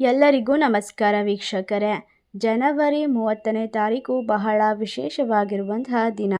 ಎಲ್ಲರಿಗೂ ನಮಸ್ಕಾರ ವೀಕ್ಷಕರೇ. ಜನವರಿ ಮೂವತ್ತನೇ ತಾರೀಕು ಬಹಳ ವಿಶೇಷವಾಗಿರುವಂತಹ ದಿನ.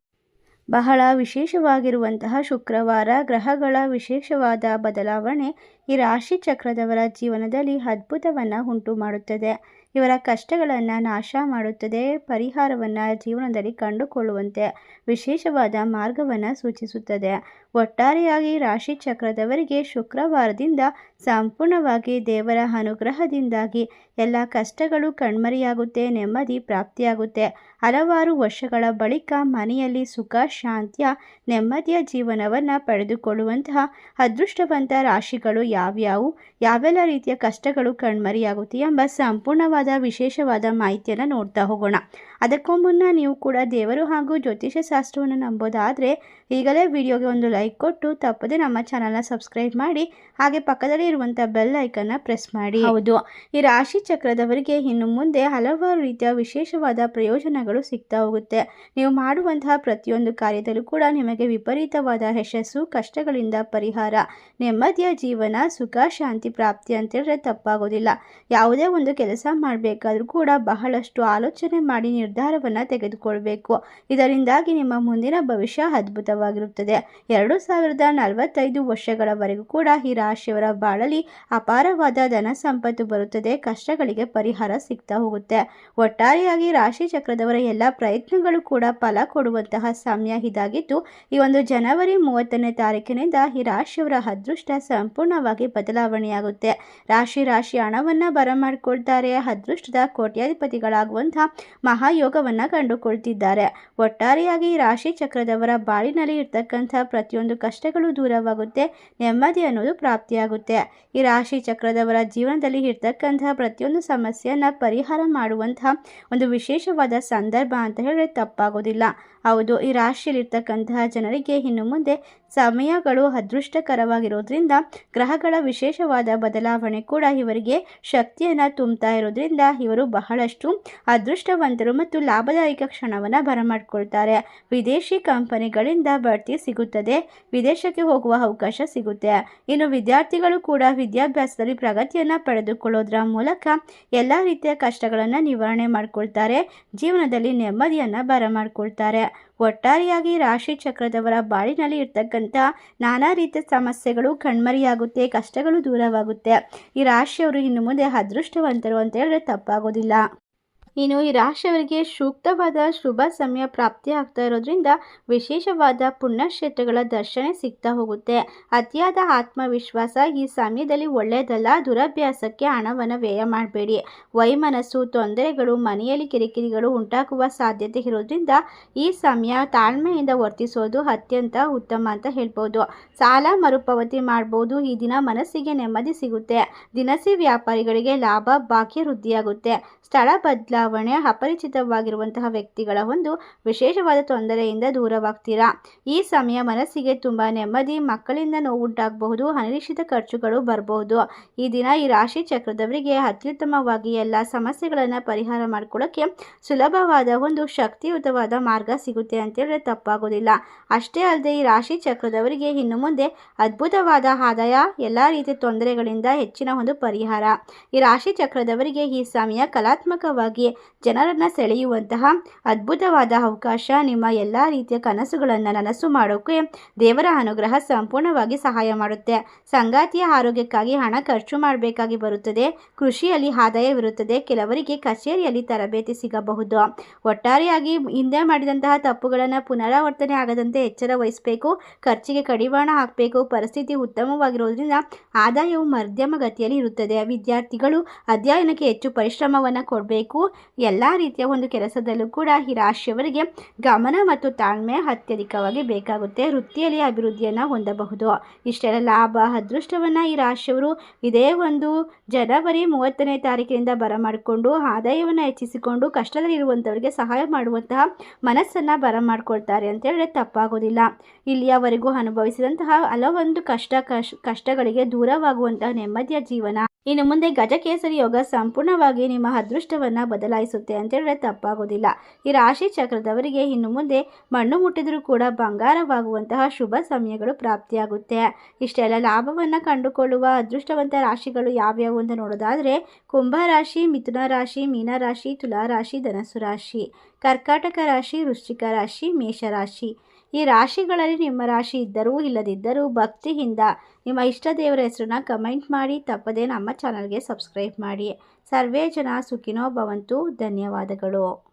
ಬಹಳ ವಿಶೇಷವಾಗಿರುವಂತಹ ಶುಕ್ರವಾರ ಗ್ರಹಗಳ ವಿಶೇಷವಾದ ಬದಲಾವಣೆ ಈ ರಾಶಿ ಚಕ್ರದವರ ಜೀವನದಲ್ಲಿ ಅದ್ಭುತವನ್ನು ಉಂಟು ಮಾಡುತ್ತದೆ. ಇವರ ಕಷ್ಟಗಳನ್ನು ನಾಶ ಮಾಡುತ್ತದೆ, ಪರಿಹಾರವನ್ನು ಜೀವನದಲ್ಲಿ ಕಂಡುಕೊಳ್ಳುವಂತೆ ವಿಶೇಷವಾದ ಮಾರ್ಗವನ್ನು ಸೂಚಿಸುತ್ತದೆ. ಒಟ್ಟಾರೆಯಾಗಿ ರಾಶಿ ಚಕ್ರದವರಿಗೆ ಶುಕ್ರವಾರದಿಂದ ಸಂಪೂರ್ಣವಾಗಿ ದೇವರ ಅನುಗ್ರಹದಿಂದಾಗಿ ಎಲ್ಲ ಕಷ್ಟಗಳು ಕಣ್ಮರೆಯಾಗುತ್ತೆ, ನೆಮ್ಮದಿ ಪ್ರಾಪ್ತಿಯಾಗುತ್ತೆ. ಹಲವಾರು ವರ್ಷಗಳ ಬಳಿಕ ಮನೆಯಲ್ಲಿ ಸುಖ, ಶಾಂತಿಯ, ನೆಮ್ಮದಿಯ ಜೀವನವನ್ನು ಪಡೆದುಕೊಳ್ಳುವಂತಹ ಅದೃಷ್ಟವಂತ ರಾಶಿಗಳು ಯಾವ್ಯಾವು? ಯಾವೆಲ್ಲ ರೀತಿಯ ಕಷ್ಟಗಳು ಕಣ್ಮರೆಯಾಗುತ್ತೆ ಎಂಬ ಸಂಪೂರ್ಣವಾದ ವಿಶೇಷವಾದ ಮಾಹಿತಿಯನ್ನು ನೋಡ್ತಾ ಹೋಗೋಣ. ಅದಕ್ಕೂ ಮುನ್ನ ನೀವು ಕೂಡ ದೇವರು ಹಾಗೂ ಜ್ಯೋತಿಷ ಶಾಸ್ತ್ರವನ್ನು ನಂಬೋದಾದರೆ ಈಗಲೇ ವಿಡಿಯೋಗೆ ಒಂದು ಲೈಕ್ ಕೊಟ್ಟು ತಪ್ಪದೆ ನಮ್ಮ ಚಾನಲ್ನ ಸಬ್ಸ್ಕ್ರೈಬ್ ಮಾಡಿ ಹಾಗೆ ಪಕ್ಕದಲ್ಲಿ ಇರುವಂಥ ಬೆಲ್ ಐಕನ್ನ ಪ್ರೆಸ್ ಮಾಡಿ. ಹೌದು. ಈ ರಾಶಿ ಚಕ್ರದವರಿಗೆ ಇನ್ನು ಮುಂದೆ ಹಲವಾರು ರೀತಿಯ ವಿಶೇಷವಾದ ಪ್ರಯೋಜನಗಳು ಸಿಗ್ತಾ ಹೋಗುತ್ತೆ. ನೀವು ಮಾಡುವಂತಹ ಪ್ರತಿಯೊಂದು ಕಾರ್ಯದಲ್ಲೂ ಕೂಡ ನಿಮಗೆ ವಿಪರೀತವಾದ ಯಶಸ್ಸು, ಕಷ್ಟಗಳಿಂದ ಪರಿಹಾರ, ನೆಮ್ಮದಿಯ ಜೀವನ, ಸುಖ, ಶಾಂತಿ, ಪ್ರಾಪ್ತಿ ಅಂತ ಹೇಳಿದ್ರೆ ತಪ್ಪಾಗೋದಿಲ್ಲ. ಯಾವುದೇ ಒಂದು ಕೆಲಸ ಮಾಡಬೇಕಾದ್ರೂ ಕೂಡ ಬಹಳಷ್ಟು ಆಲೋಚನೆ ಮಾಡಿ ನಿರ್ಧಾರವನ್ನು ತೆಗೆದುಕೊಳ್ಬೇಕು. ಇದರಿಂದಾಗಿ ನಿಮ್ಮ ಮುಂದಿನ ಭವಿಷ್ಯ ಅದ್ಭುತವಾಗಿರುತ್ತದೆ. ಎರಡು ಸಾವಿರದ ನಲವತ್ತೈದು ವರ್ಷಗಳವರೆಗೂ ಕೂಡ ಈ ರಾಶಿಯವರ ಬಾಳಲಿ ಅಪಾರವಾದ ಧನ ಸಂಪತ್ತು ಬರುತ್ತದೆ, ಕಷ್ಟಗಳಿಗೆ ಪರಿಹಾರ ಸಿಗ್ತಾ ಹೋಗುತ್ತೆ. ಒಟ್ಟಾರೆಯಾಗಿ ರಾಶಿ ಚಕ್ರದವರ ಎಲ್ಲ ಪ್ರಯತ್ನಗಳು ಕೂಡ ಫಲ ಕೊಡುವಂತಹ ಸಮಯ ಇದಾಗಿದ್ದು, ಈ ಒಂದು ಜನವರಿ ಮೂವತ್ತನೇ ತಾರೀಕಿನಿಂದ ಈ ರಾಶಿಯವರ ಅದೃಷ್ಟ ಸಂಪೂರ್ಣವಾಗಿ ಬದಲಾವಣೆಯಾಗುತ್ತೆ. ರಾಶಿ ರಾಶಿ ಹಣವನ್ನು ಬರಮಾಡಿಕೊಳ್ತಾರೆ ಅದೃಷ್ಟದ ಕೋಟ್ಯಾಧಿಪತಿಗಳಾಗುವಂತಹ ಮಹಾಯೋಗವನ್ನ ಕಂಡುಕೊಳ್ತಿದ್ದಾರೆ. ಒಟ್ಟಾರೆಯಾಗಿ ರಾಶಿ ಚಕ್ರದವರ ಬಾಳಿನಲ್ಲಿ ಇರ್ತಕ್ಕಂಥ ಪ್ರತಿಯೊಂದು ಕಷ್ಟಗಳು ದೂರವಾಗುತ್ತೆ, ನೆಮ್ಮದಿ ಅನ್ನೋದು ಪ್ರಾಪ್ತಿಯಾಗುತ್ತೆ. ಈ ರಾಶಿ ಚಕ್ರದವರ ಜೀವನದಲ್ಲಿ ಇರ್ತಕ್ಕಂತಹ ಪ್ರತಿಯೊಂದು ಸಮಸ್ಯೆಯನ್ನು ಪರಿಹಾರ ಮಾಡುವಂತಹ ಒಂದು ವಿಶೇಷವಾದ ಸಂದರ್ಭ ಅಂತ ಹೇಳಿದ್ರೆ ತಪ್ಪಾಗೋದಿಲ್ಲ. ಹೌದು, ಈ ರಾಶಿಯಲ್ಲಿರ್ತಕ್ಕಂತಹ ಜನರಿಗೆ ಇನ್ನು ಮುಂದೆ ಸಮಯಗಳು ಅದೃಷ್ಟಕರವಾಗಿರೋದ್ರಿಂದ, ಗ್ರಹಗಳ ವಿಶೇಷವಾದ ಬದಲಾವಣೆ ಕೂಡ ಇವರಿಗೆ ಶಕ್ತಿಯನ್ನು ತುಂಬ್ತಾ ಇರೋದ್ರಿಂದ ಇವರು ಬಹಳಷ್ಟು ಅದೃಷ್ಟವಂತರು ಮತ್ತು ಲಾಭದಾಯಕ ಕ್ಷಣವನ್ನು ಬರಮಾಡ್ಕೊಳ್ತಾರೆ. ವಿದೇಶಿ ಕಂಪನಿಗಳಿಂದ ಬಡ್ತಿ ಸಿಗುತ್ತದೆ, ವಿದೇಶಕ್ಕೆ ಹೋಗುವ ಅವಕಾಶ ಸಿಗುತ್ತೆ. ಇನ್ನು ವಿದ್ಯಾರ್ಥಿಗಳು ಕೂಡ ವಿದ್ಯಾಭ್ಯಾಸದಲ್ಲಿ ಪ್ರಗತಿಯನ್ನು ಪಡೆದುಕೊಳ್ಳೋದ್ರ ಮೂಲಕ ಎಲ್ಲ ರೀತಿಯ ಕಷ್ಟಗಳನ್ನು ನಿವಾರಣೆ ಮಾಡಿಕೊಳ್ತಾರೆ, ಜೀವನದಲ್ಲಿ ನೆಮ್ಮದಿಯನ್ನು ಬರಮಾಡ್ಕೊಳ್ತಾರೆ. ಒಟ್ಟಾರೆಯಾಗಿ ರಾಶಿ ಚಕ್ರದವರ ಬಾಳಿನಲ್ಲಿ ಇರ್ತಕ್ಕಂಥ ನಾನಾ ರೀತಿಯ ಸಮಸ್ಯೆಗಳು ಕಣ್ಮರಿಯಾಗುತ್ತೆ, ಕಷ್ಟಗಳು ದೂರವಾಗುತ್ತೆ. ಈ ರಾಶಿಯವರು ಇನ್ನು ಮುಂದೆ ಅದೃಷ್ಟವಂತರು ಅಂತ ಹೇಳಿದ್ರೆ ತಪ್ಪಾಗೋದಿಲ್ಲ. ಇನ್ನು ಈ ರಾಶಿಯವರಿಗೆ ಸೂಕ್ತವಾದ ಶುಭ ಸಮಯ ಪ್ರಾಪ್ತಿ ಆಗ್ತಾ ಇರೋದ್ರಿಂದ ವಿಶೇಷವಾದ ಪುಣ್ಯಕ್ಷೇತ್ರಗಳ ದರ್ಶನ ಸಿಗ್ತಾ ಹೋಗುತ್ತೆ. ಅತಿಯಾದ ಆತ್ಮವಿಶ್ವಾಸ ಈ ಸಮಯದಲ್ಲಿ ಒಳ್ಳೆಯದಲ್ಲ. ದುರಭ್ಯಾಸಕ್ಕೆ ಹಣವನ್ನು ವ್ಯಯ ಮಾಡಬೇಡಿ. ವೈಮನಸ್ಸು, ತೊಂದರೆಗಳು, ಮನೆಯಲ್ಲಿ ಕಿರಿಕಿರಿಗಳು ಉಂಟಾಗುವ ಸಾಧ್ಯತೆ ಇರೋದ್ರಿಂದ ಈ ಸಮಯ ತಾಳ್ಮೆಯಿಂದ ವರ್ತಿಸೋದು ಅತ್ಯಂತ ಉತ್ತಮ ಅಂತ ಹೇಳ್ಬೋದು. ಸಾಲ ಮರುಪಾವತಿ ಮಾಡ್ಬೋದು. ಈ ದಿನ ಮನಸ್ಸಿಗೆ ನೆಮ್ಮದಿ ಸಿಗುತ್ತೆ. ದಿನಸಿ ವ್ಯಾಪಾರಿಗಳಿಗೆ ಲಾಭ ಬಾಕಿ ವೃದ್ಧಿಯಾಗುತ್ತೆ. ಸ್ಥಳ ಬದಲಾವಣೆ ಅಪರಿಚಿತವಾಗಿರುವಂತಹ ವ್ಯಕ್ತಿಗಳ ಒಂದು ವಿಶೇಷವಾದ ತೊಂದರೆಯಿಂದ ದೂರವಾಗ್ತೀರಾ? ಈ ಸಮಯ ಮನಸ್ಸಿಗೆ ತುಂಬ ನೆಮ್ಮದಿ, ಮಕ್ಕಳಿಂದ ನೋವುಂಟಾಗಬಹುದು, ಅನಿರೀಕ್ಷಿತ ಖರ್ಚುಗಳು ಬರಬಹುದು. ಈ ದಿನ ಈ ರಾಶಿ ಚಕ್ರದವರಿಗೆ ಅತ್ಯುತ್ತಮವಾಗಿ ಎಲ್ಲ ಸಮಸ್ಯೆಗಳನ್ನು ಪರಿಹಾರ ಮಾಡಿಕೊಳ್ಳೋಕ್ಕೆ ಸುಲಭವಾದ ಒಂದು ಶಕ್ತಿಯುತವಾದ ಮಾರ್ಗ ಸಿಗುತ್ತೆ ಅಂತ ಹೇಳಿದ್ರೆ ತಪ್ಪಾಗೋದಿಲ್ಲ. ಅಷ್ಟೇ ಅಲ್ಲದೆ ಈ ರಾಶಿ ಚಕ್ರದವರಿಗೆ ಇನ್ನು ಮುಂದೆ ಅದ್ಭುತವಾದ ಆದಾಯ, ಎಲ್ಲ ರೀತಿಯ ತೊಂದರೆಗಳಿಂದ ಹೆಚ್ಚಿನ ಒಂದು ಪರಿಹಾರ. ಈ ರಾಶಿ ಚಕ್ರದವರಿಗೆ ಈ ಸಮಯ ಕಲಾತ್ಮಕವಾಗಿ ಜನರನ್ನು ಸೆಳೆಯುವಂತಹ ಅದ್ಭುತವಾದ ಅವಕಾಶ ನಿಮ್ಮ ಎಲ್ಲ ರೀತಿಯ ಕನಸುಗಳನ್ನು ನನಸು ಮಾಡೋಕ್ಕೆ ದೇವರ ಅನುಗ್ರಹ ಸಂಪೂರ್ಣವಾಗಿ ಸಹಾಯ ಮಾಡುತ್ತೆ. ಸಂಗಾತಿಯ ಆರೋಗ್ಯಕ್ಕಾಗಿ ಹಣ ಖರ್ಚು ಮಾಡಬೇಕಾಗಿ ಬರುತ್ತದೆ. ಕೃಷಿಯಲ್ಲಿ ಆದಾಯವಿರುತ್ತದೆ. ಕೆಲವರಿಗೆ ಕಚೇರಿಯಲ್ಲಿ ತರಬೇತಿ ಸಿಗಬಹುದು. ಒಟ್ಟಾರೆಯಾಗಿ ಹಿಂದೆ ಮಾಡಿದಂತಹ ತಪ್ಪುಗಳನ್ನು ಪುನರಾವರ್ತನೆ ಆಗದಂತೆ ಎಚ್ಚರ ವಹಿಸಬೇಕು. ಖರ್ಚಿಗೆ ಕಡಿವಾಣ ಹಾಕಬೇಕು. ಪರಿಸ್ಥಿತಿ ಉತ್ತಮವಾಗಿರೋದ್ರಿಂದ ಆದಾಯವು ಮಧ್ಯಮ ಗತಿಯಲ್ಲಿ ಇರುತ್ತದೆ. ವಿದ್ಯಾರ್ಥಿಗಳು ಅಧ್ಯಯನಕ್ಕೆ ಹೆಚ್ಚು ಪರಿಶ್ರಮವನ್ನು ಕೊಡಬೇಕು. ಎಲ್ಲ ರೀತಿಯ ಒಂದು ಕೆಲಸದಲ್ಲೂ ಕೂಡ ಈ ರಾಶಿಯವರಿಗೆ ಗಮನ ಮತ್ತು ತಾಳ್ಮೆ ಅತ್ಯಧಿಕವಾಗಿ ಬೇಕಾಗುತ್ತೆ. ವೃತ್ತಿಯಲ್ಲಿ ಅಭಿವೃದ್ಧಿಯನ್ನು ಹೊಂದಬಹುದು. ಇಷ್ಟೆಲ್ಲ ಲಾಭ, ಅದೃಷ್ಟವನ್ನು ಈ ರಾಶಿಯವರು ಇದೇ ಒಂದು ಜನವರಿ ಮೂವತ್ತನೇ ತಾರೀಕಿನಿಂದ ಬರಮಾಡಿಕೊಂಡು, ಆದಾಯವನ್ನು ಹೆಚ್ಚಿಸಿಕೊಂಡು ಕಷ್ಟದಲ್ಲಿರುವಂಥವರಿಗೆ ಸಹಾಯ ಮಾಡುವಂತಹ ಮನಸ್ಸನ್ನು ಬರಮಾಡ್ಕೊಳ್ತಾರೆ ಅಂತ ಹೇಳಿದ್ರೆ ತಪ್ಪಾಗೋದಿಲ್ಲ. ಇಲ್ಲಿಯವರೆಗೂ ಅನುಭವಿಸಿದಂತಹ ಹಲವೊಂದು ಕಷ್ಟ ಕಷ್ಟ ಕಷ್ಟಗಳಿಗೆ ದೂರವಾಗುವಂತಹ ನೆಮ್ಮದಿಯ ಜೀವನ ಇನ್ನು ಮುಂದೆ ಗಜಕೇಸರಿ ಯೋಗ ಸಂಪೂರ್ಣವಾಗಿ ನಿಮ್ಮ ಅದೃಷ್ಟವನ್ನು ಬದಲಾಯಿಸುತ್ತೆ ಅಂತ ಹೇಳಿದ್ರೆ ತಪ್ಪಾಗೋದಿಲ್ಲ. ಈ ರಾಶಿ ಚಕ್ರದವರಿಗೆ ಇನ್ನು ಮುಂದೆ ಮಣ್ಣು ಮುಟ್ಟಿದರೂ ಕೂಡ ಬಂಗಾರವಾಗುವಂತಹ ಶುಭ ಸಮಯಗಳು ಪ್ರಾಪ್ತಿಯಾಗುತ್ತೆ. ಇಷ್ಟೆಲ್ಲ ಲಾಭವನ್ನು ಕಂಡುಕೊಳ್ಳುವ ಅದೃಷ್ಟವಂತ ರಾಶಿಗಳು ಯಾವ್ಯಾವು ಅಂತ ನೋಡೋದಾದರೆ ಕುಂಭರಾಶಿ ಮಿಥುನ ರಾಶಿ ಮೀನರಾಶಿ ತುಲಾರಾಶಿ ಧನಸು ರಾಶಿ ಕರ್ಕಾಟಕ ರಾಶಿ, ವೃಶ್ಚಿಕ ರಾಶಿ ಮೇಷರಾಶಿ ಈ ರಾಶಿಗಳಲ್ಲಿ ನಿಮ್ಮ ರಾಶಿ ಇದ್ದರೂ ಇಲ್ಲದಿದ್ದರೂ ಭಕ್ತಿಯಿಂದ ನಿಮ್ಮ ಇಷ್ಟ ದೇವರ ಹೆಸರನ್ನ ಕಮೆಂಟ್ ಮಾಡಿ, ತಪ್ಪದೇ ನಮ್ಮ ಚಾನಲ್ಗೆ ಸಬ್ಸ್ಕ್ರೈಬ್ ಮಾಡಿ. ಸರ್ವೇ ಜನ ಸುಖಿನೋ ಭವಂತು. ಧನ್ಯವಾದಗಳು.